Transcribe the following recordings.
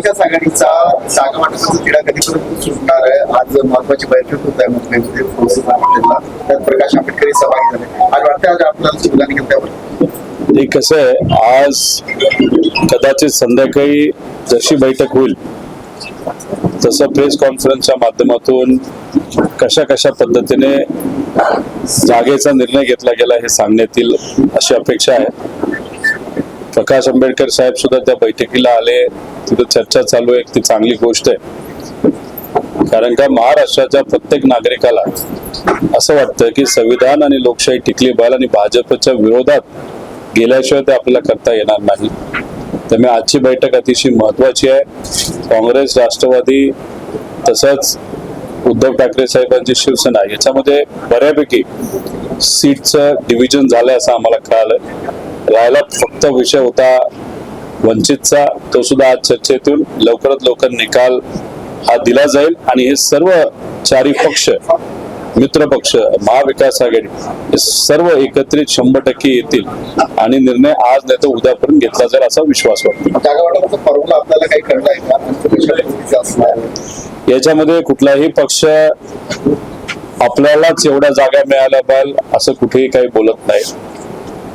महाविकास आघाडीचा जागा वाटपाचा तिढा कधीपर्यंत सुटणार आहे. आज महत्वाची बैठक होत आहे. मुंबईमध्ये त्यात प्रकाश आंबेडकर सहभागी झाले. आज वाटतं आज आपल्याला सुविधा निघेल त्यावर. हे कसं आहे आज कदाचित संध्याकाळी जशी बैठक होईल तसं प्रेस कॉन्फरन्सच्या माध्यमातून कशा कशा पद्धतीने जागेचा निर्णय घेतला गेला हे सांगण्यात येईल अशी अपेक्षा आहे. प्रकाश आंबेडकर साहेब सुद्धा त्या बैठकीला आले. तिथं चर्चा चालू आहे. ती चांगली गोष्ट आहे. कारण का महाराष्ट्राच्या प्रत्येक नागरिकाला असं वाटतं की संविधान आणि लोकशाही टिकली पाहिजे आणि भाजपच्या विरोधात गेल्याशिवाय ते आपल्याला करता येणार नाही. त्यामुळे आजची बैठक अतिशय महत्वाची आहे. काँग्रेस राष्ट्रवादी तसंच उद्धव ठाकरे साहेबांची शिवसेना याच्यामध्ये बऱ्यापैकी सीटचं डिव्हिजन झालंय असं आम्हाला कळालं. राहिला फक्त विषय होता वंचितचा तो सुद्धा आज चर्चेतून लवकरात लवकर निकाल हा दिला जाईल. आणि हे सर्व चारी पक्ष मित्र पक्ष महाविकास आघाडी हे सर्व एकत्रित शंभर टक्के येतील. आणि निर्णय आज नाही तर उद्यापर्यंत घेतला जाईल असा विश्वास वाटतो? याच्यामध्ये कुठलाही पक्ष आपल्यालाच एवढ्या जागा मिळाल्या पाहिजे असं कुठेही काही बोलत नाही.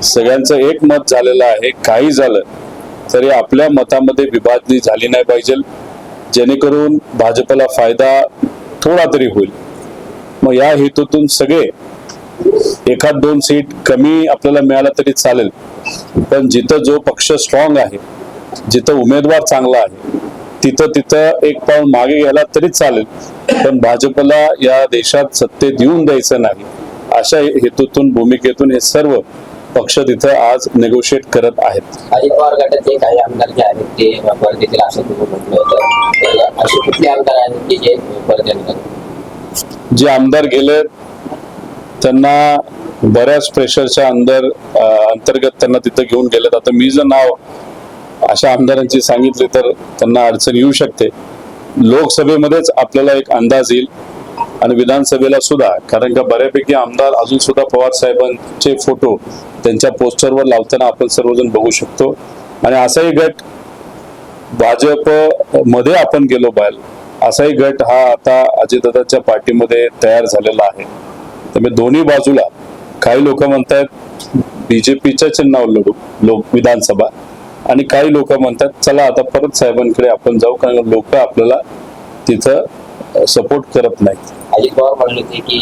सगळ्यांचं एक मत झालेलं आहे काही झालं तरी आपल्या मतामध्ये विभागणी झाली नाही पाहिजे. जेणेकरून भाजपला फायदा थोडा तरी होईल. मग या हेतूतून सगळे एखाद दोन सीट कमी आपल्याला मिळाला तरी चालेल. पण जिथं जो पक्ष स्ट्रॉंग आहे जिथं उमेदवार चांगला आहे तिथं तिथं एक पाऊल मागे घ्यायला तरी चालेल. पण भाजपला या देशात सत्तेत येऊन द्यायचं नाही अशा हेतूतून भूमिकेतून हे सर्व पक्ष तिथं आज नेगोशिएट करत आहेत. अजित पवार गटाचे काही आमदार जे आहेत ते असं तुम्ही म्हटलं होतं. असे कुठले आमदार आहेत की जे जे आमदार गेले त्यांना बऱ्याच प्रेशरच्या अंदर अंतर्गत त्यांना तिथं घेऊन गेलेत. आता मी जर नाव अशा आमदारांची सांगितले तर त्यांना अडचण येऊ शकते. लोकसभेमध्येच आपल्याला एक अंदाज येईल. आणि विधानसभेला सुद्धा कारण का बऱ्यापैकी आमदार अजून सुद्धा पवार साहेबांचे फोटो त्यांच्या पोस्टरवर लावताना आपण सर्वजण बघू शकतो. आणि असाही गट भाजपमध्ये आपण गेलो पाहिजे असाही गट हा आता अजितदादाच्या पार्टीमध्ये तयार झालेला आहे. त्यामुळे दोन्ही बाजूला काही लोक म्हणतात बीजेपीच्या चिन्हावर लढू लोक विधानसभा. आणि काही लोक म्हणतात चला आता परत साहेबांकडे आपण जाऊ कारण लोक आपल्याला तिथं सपोर्ट करत नाहीत. अजित पवार म्हणले होते की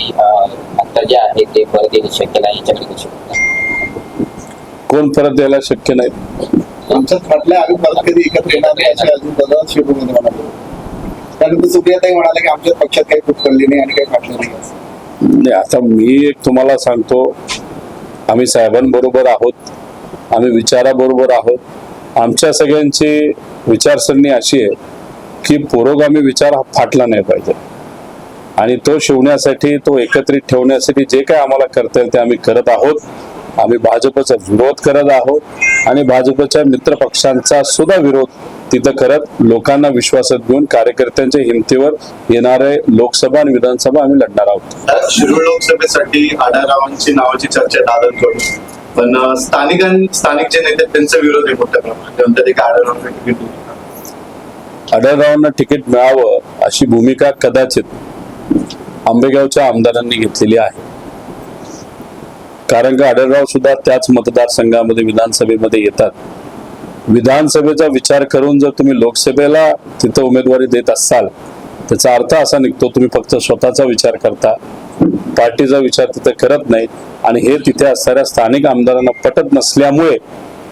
आता जे आहे ते परत येणे शक्य नाही याच्याकडे? कोण परत यायला शक्य नाही आमच्यात फाटल्या आम्ही परत कधी एकत्र येणार नाही असे अजून दादा शिवमध्ये म्हणाले त्यानंतर सुप्रियाताई म्हणाले की आमच्या पक्षात काही फूट पडली नाही आणि काही फाटलं नाही असं. नाही आता मी एक तुम्हाला सांगतो आम्ही साहेबांबरोबर आहोत आम्ही विचाराबरोबर आहोत आमच्या सगळ्यांची विचारसरणी अशी आहे की पुरोगामी विचार हा फाटला नाही पाहिजे आणि तो शिवण्यासाठी तो एकत्रित ठेवण्यासाठी जे काय आम्हाला करता येईल ते आम्ही करत आहोत. आम्ही भाजपचा विरोध करत आहोत आणि भाजपच्या मित्र पक्षांचा सुद्धा विरोध तिथं करत लोकांना विश्वासात घेऊन कार्यकर्त्यांच्या हिमतीवर येणारे लोकसभा आणि विधानसभा आम्ही लढणार आहोत. शिरूर लोकसभेसाठी आढारावांची नावाची चर्चा दादरकडून पण स्थानिकां स्थानिक जे नेते त्यांचा विरोध आहे मोठ्या प्रमाणात. आढळरावांना तिकीट मिळावं अशी भूमिका कदाचित आंबेगावच्या आमदारांनी घेतलेली आहे. कारण का आढळराव सुद्धा त्याच मतदारसंघामध्ये विधानसभेमध्ये येतात. विधानसभेचा विचार करून जर तुम्ही लोकसभेला तिथं उमेदवारी देत असाल त्याचा अर्थ असा निघतो तुम्ही फक्त स्वतःचा विचार करता पार्टीचा विचार तिथं करत नाही आणि हे तिथे असणाऱ्या स्थानिक आमदारांना पटत नसल्यामुळे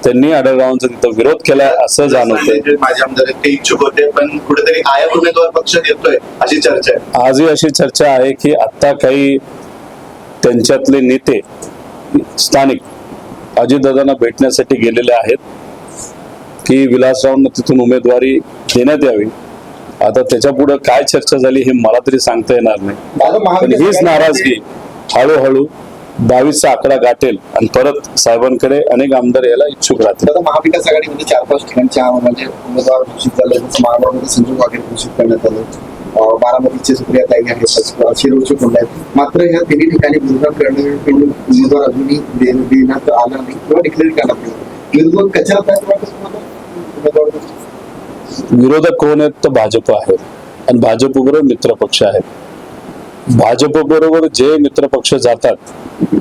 त्यांनी आढळरावांचा तिथं विरोध केलाय असं जाणवतंय. जे माझे आमदार ते इच्छुक होते पण कुठेतरी आयात उमेदवार पक्षात येतोय अशी चर्चा आहे. आजही अशी चर्चा आहे की आता काही त्यांच्यातले नेते स्थानिक अजितदादांना भेटण्यासाठी गेलेले आहेत की विलासरावांना तिथून उमेदवारी देण्यात यावी. आता त्याच्या पुढे काय चर्चा झाली हे मला तरी सांगता येणार नाही. पण हीच नाराजगी हळूहळू दहावीचा आकडा गाठेल आणि परत साहेबांकडे अनेक आमदार यायला इच्छुक राहतील. महाविकास आघाडीमध्ये चार पाच ठिकाणच्या म्हणजे उमेदवार घोषित झाले महाराष्ट्रामध्ये संजू वाघेर घोषित करण्यात आले. बारामतीचे सुप्रियाताई आहेत शिरोचे कोंड आहेत. मात्र ह्या तिन्ही ठिकाणी विरोधात करण्यासाठी उमेदवार अजूनही देण्यात आला नाही किंवा डिक्लेअर करण्यात आला विरोधक करत असताना उमेदवार विरोधक कोण आहेत? तर भाजप आहेत आणि भाजप बरोबर मित्र पक्ष आहेत. भाजप बरोबर जे मित्र पक्ष जातात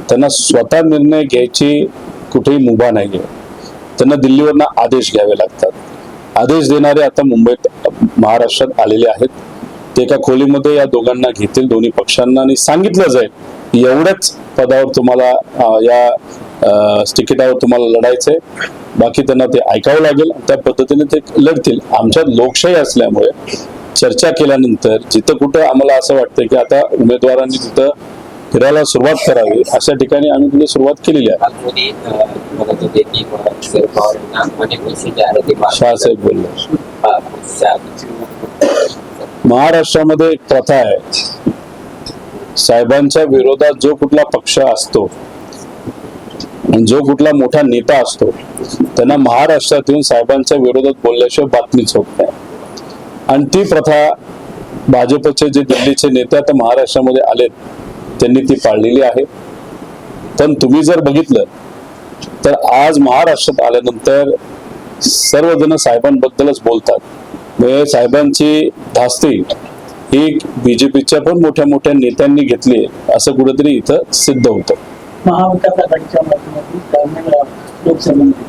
त्यांना स्वतः निर्णय घ्यायची कुठेही मुभा नाही आहे त्यांना दिल्लीवरनं आदेश घ्यावे लागतात. आदेश देणारे आता मुंबईत महाराष्ट्रात आलेले आहेत. ते एका खोलीमध्ये या दोघांना घेतील दोन्ही पक्षांना. आणि सांगितलं जाईल एवढ्याच पदावर तुम्हाला या तिकिटावर तुम्हाला लढायचंय. बाकी त्यांना ते ऐकावं लागेल. त्या पद्धतीने ते लढतील. आमच्यात लोकशाही असल्यामुळे चर्चा केल्यानंतर जिथं कुठं आम्हाला असं वाटतं की आता उमेदवारांनी तिथं फिरायला सुरुवात करावी अशा ठिकाणी आम्ही तिथे सुरुवात केलेली आहे. शहासाहेब बोलले. महाराष्ट्रामध्ये एक प्रथा आहे. साहेबांच्या विरोधात जो कुठला पक्ष असतो आणि जो कुठला मोठा नेता असतो त्यांना महाराष्ट्रात येऊन साहेबांच्या विरोधात बोलल्याशिवाय बातमीच होत नाही. आणि ती प्रथा भाजपचे जे दिल्लीचे नेते आता महाराष्ट्रामध्ये आलेत त्यांनी ती पाळलेली आहे. पण तुम्ही जर बघितलं तर आज महाराष्ट्रात आल्यानंतर सर्वजण साहेबांबद्दलच बोलतात. म्हणजे साहेबांची धास्ती ही बीजेपीच्या पण मोठ्या मोठ्या नेत्यांनी घेतली असं कुठेतरी इथं सिद्ध होतं. महाविकास आघाडीच्या माध्यमातून ग्रामीण लोकसभेमध्ये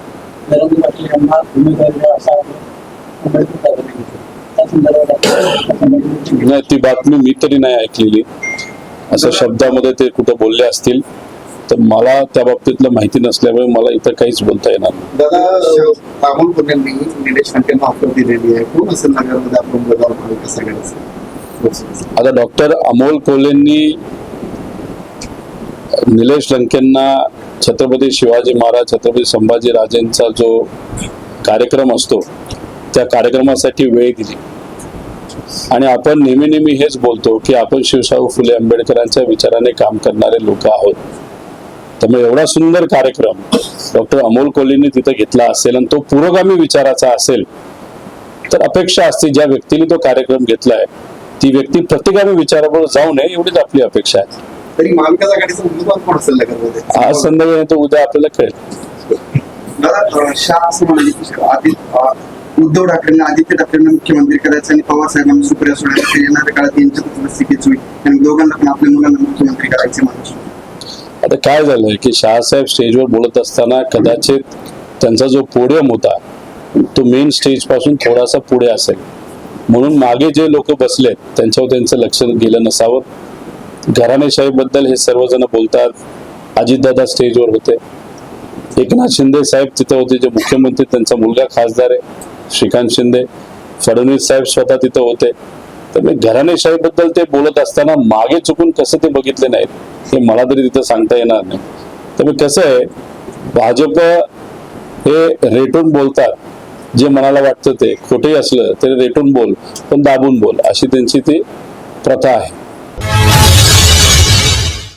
नरेंद्र पाटील यांना उमेदवारी असा नाही ती बातमी मी तरी नाही ऐकलेली. असं शब्दामध्ये ते कुठं बोलले असतील तर मला त्या बाबतीतलं माहिती नसल्यामुळे मला इथं काहीच बोलता येणार आता डॉक्टर अमोल कोल्हेंनी निलेश लंकेंना छत्रपती शिवाजी महाराज छत्रपती संभाजी राजेंचा जो कार्यक्रम असतो त्या कार्यक्रमासाठी वेळ दिली. आणि आपण नेहमी नेहमी हेच बोलतो की आपण शिवशाहू फुले आंबेडकरांच्या विचाराने काम करणारे लोक आहोत. त्यामुळे एवढा सुंदर कार्यक्रम डॉक्टर अमोल कोल्हेंनी तिथे घेतला असेल आणि तो पुरोगामी विचाराचा असेल तर अपेक्षा असते ज्या व्यक्तीने तो कार्यक्रम घेतलाय ती व्यक्ती प्रतिगामी विचाराबरोबर जाऊ नये एवढीच आपली अपेक्षा आहे. तरी महाविकास आघाडीचा उमेदवार कोण असेल नगरमध्ये आज संध्याकाळी उद्या आपल्याला कळेल. दादा अं, शाह असं म्हणाले की आदित अं, उद्धव ठाकरेंना आदित्य ठाकरेंना मुख्यमंत्री करायचं आणि पवार साहेबांना सुप्रिया सुळे येणाऱ्या काळात यांच्यातच लसीकेच होईल. आणि दोघांना पण आपल्या मुलांना मुख्यमंत्री करायचे माणूस आता काय झालंय की शहासाहेब स्टेजवर बोलत असताना कदाचित त्यांचा जो पोडियम होता तो मेन स्टेजपासून थोडासा पुढे असेल. म्हणून मागे जे लोक बसलेत त्यांच्यावर त्यांचं लक्ष गेलं नसावं. घराणेशाहीबद्दल हे सर्वजण बोलतात. अजितदादा स्टेजवर होते. एकनाथ शिंदे साहेब तिथं होते जे मुख्यमंत्री त्यांचा मुलगा खासदार आहे. श्रीकांत शिंदे फडणवीस साहेब स्वतः तिथं होते. तर मी घराणेशाहीबद्दल ते बोलत असताना मागे चुकून कसं ते बघितले नाहीत हे मला तरी तिथं सांगता येणार नाही. त्यामुळे कसं आहे भाजप हे रेटून बोलतात जे मनाला वाटतं ते. खोटेही असलं तरी रेटून बोल पण दाबून बोल अशी त्यांची ती प्रथा आहे.